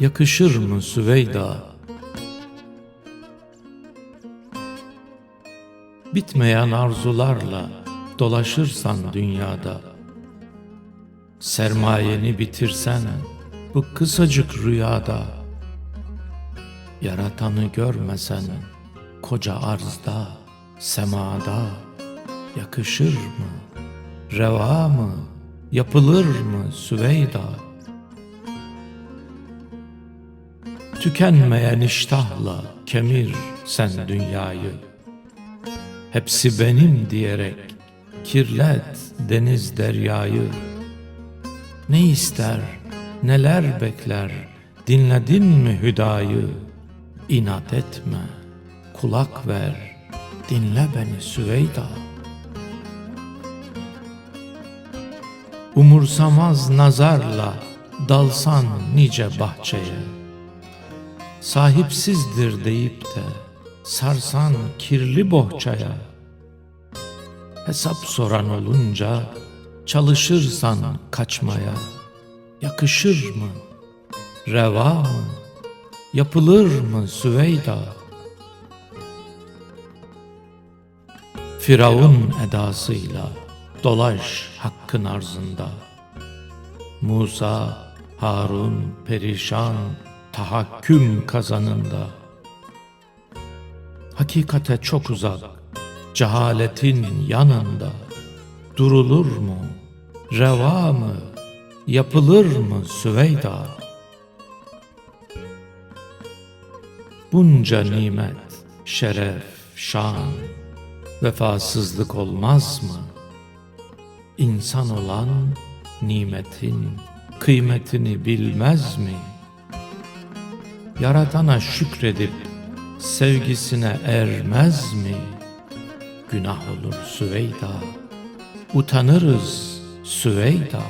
yakışır mı Süveyda? Bitmeyen arzularla dolaşırsan dünyada, sermayeni bitirsen bu kısacık rüyada, yaratanı görmesen koca arzda, semada, yakışır mı, reva mı, yapılır mı Süveyda? Tükenmeyen iştahla kemir sen dünyayı. Hepsi benim diyerek kirlet deniz deryayı. Ne ister, neler bekler, dinledin mi hüdayı? İnat etme, kulak ver, dinle beni Süveyda. Umursamaz nazarla dalsan nice bahçeye. Sahipsizdir deyip de sarsan kirli bohçaya. Hesap soran olunca çalışırsan kaçmaya. Yakışır mı? Reva mı? Yapılır mı Süveyda? Firavun edasıyla dolaş hakkın arzında. Musa, Harun perişan tahakküm kazanında. Hakikate çok uzak, cehaletin yanında. Durulur mu, reva mı, yapılır mı Süveyda? Bunca nimet, şeref, şan, vefasızlık olmaz mı? İnsan olan nimetin kıymetini bilmez mi? Yaratana şükredip sevgisine ermez mi? Günah olur Süveyda, utanırız Süveyda.